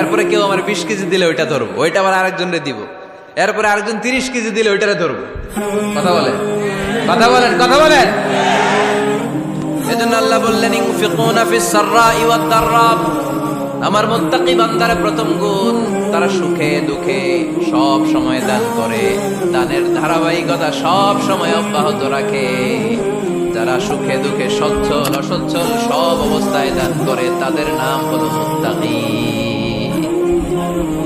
এরপরে কেউ আমার বিশ কেজি দিলে ওইটা ধরবো, ওইটা দিব। এরপরে আরেকজন তিরিশ কেজি দিলে ওইটারে ধরবো। কথা বলেন। কথা বলেন কথা বলেন। এজন্য আল্লাহ বললেন সাররাই আমার বান্দারা প্রথম গুণ, তারা সুখে দুঃখে সব সময় দান করে। দানের ধারাবাহিকতা সব সময় অব্যাহত রাখে। যারা সুখে দুঃখে সচ্ছল, অসচ্ছল সব অবস্থায় দান করে, তাদের নাম হলো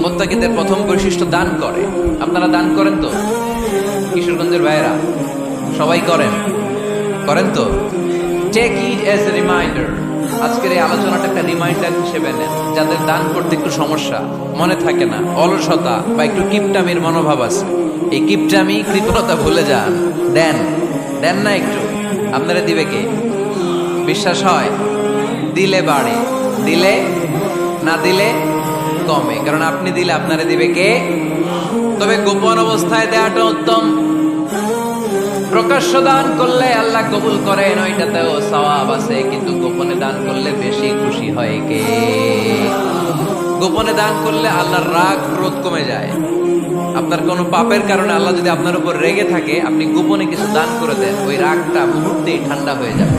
মুত্তাকিদের প্রথম বৈশিষ্ট্য দান করে। আপনারা দান করেন তো? কিশোরগঞ্জের ভাইয়েরা, সবাই করেন। করেন তো? টেক ইট এ রিমাইন্ডার আজকের এই আলোচনাটা একটা রিমাইন্ডার হিসেবে নেন। যাদের দান করতে একটু সমস্যা, মনে থাকে না, অলসতা বা একটু কিপটামির মনোভাব আছে। এই কিপটামি কৃপণতা ভুলে যান। দেন দেন না একটু। আপনারা দিবে কে? বিশ্বাস হয়, দিলে বাড়ে, দিলে না দিলে কমে। কারণ আপনি দিলে আপনারে দিবে কে? তবে গোপন অবস্থায় দেওয়াটা উত্তম। প্রকাশ্য দান করলে আল্লাহ কবুল করেন, ওইটাতেও সওয়াব আছে, কিন্তু গোপনে দান করলে বেশি খুশি হয় কে? গোপনে দান করলে আল্লাহর রাগ ক্রোধ কমে যায়। আপনার কোনো পাপের কারণে আল্লাহ যদি আপনার উপর রেগে থাকে, আপনি গোপনে কিছু দান করে দেন, ওই রাগটা মুহূর্তেই ঠান্ডা হয়ে যাবে।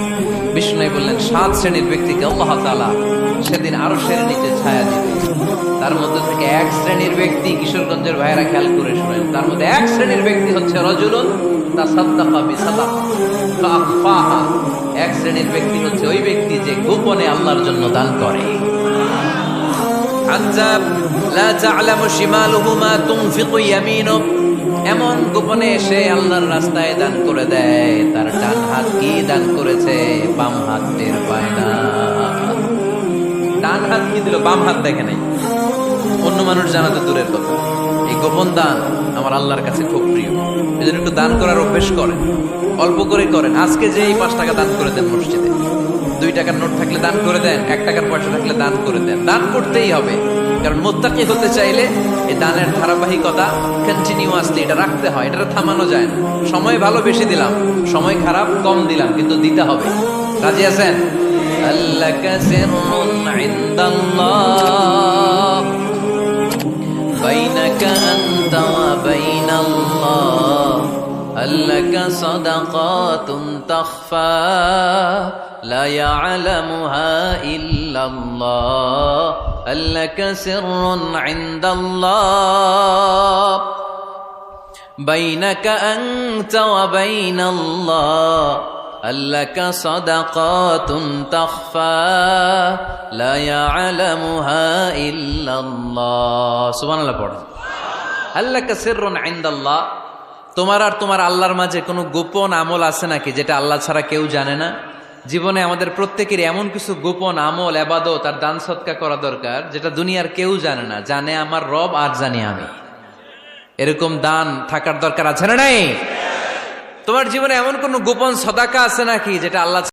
বিষ্ণু বললেন, সাত শ্রেণির ব্যক্তিকে আল্লাহ তালা সেদিন আরশের নিচে ছায়া দিবে তার মধ্যে থেকে এক শ্রেণির ব্যক্তি কিশোরগঞ্জের ভাইয়েরা খেয়াল করে শুনেন। তার মধ্যে এক শ্রেণির ব্যক্তি হচ্ছে রজুলুন তা সাদ্দাফা এক শ্রেণির ব্যক্তি হচ্ছে ওই ব্যক্তি যে গোপনে আল্লাহর জন্য দান করে। আনজাব, লা তা'লামু শিমালুহু মা তুনফিকু এমন গোপনে এসে আল্লাহর রাস্তায় দান করে দেয়, তার ডান হাত কি দান করেছে? বাম হাত টের পায় না। ডান হাত কি দিল? বাম হাত দেখে নাই। অন্য মানুষ জানা তো দূরের কথা। এই গোপন দান আমার আল্লাহর কাছে খুব প্রিয়। এই জন্য একটু দান করার অভ্যেস করেন। অল্প করে করেন। আজকে যে এই পাঁচ টাকা দান করে দেন মসজিদে। দুই টাকার নোট থাকলে দান করে দেন, এক টাকার পয়সা থাকলে দান করে দেন। দান করতেই হবে। কারণ মোত্তাকি হতে চাইলে এই দানের ধারাবাহিকতা কন্টিনিউয়াসলি এটা রাখতে হয় এটা থামানো যায় না সময় ভালো বেশি দিলাম সময় খারাপ কম দিলাম কিন্তু দিতে হবে রাজি আছেন আল্লাহ بينك أنت وبين الله هل لك صدقات تخفى لا يعلمها إلا الله هل لك سر عند الله بينك أنت وبين الله আল্লাকা সাদাকাতুন তাখফা লা ইয়ালামুহা ইল্লাল্লাহ সুবহানাল্লাহ পড়ো আল্লাকা সিররুন ইনদাল্লাহ তোমার আর তোমার আল্লাহর মাঝে কোনো গোপন আমল আছে নাকি যেটা আল্লাহ ছাড়া কেউ জানে না জীবনে আমাদের প্রত্যেকের এমন কিছু গোপন আমল এবাদত আর দান সৎকা করা দরকার, যেটা দুনিয়ার কেউ জানে না। জানে আমার রব আর জানি আমি। এরকম দান থাকার দরকার আছে না নাই? তোমার জীবনে এমন কোন গোপন সদাকা আছে নাকি, যেটা আল্লাহ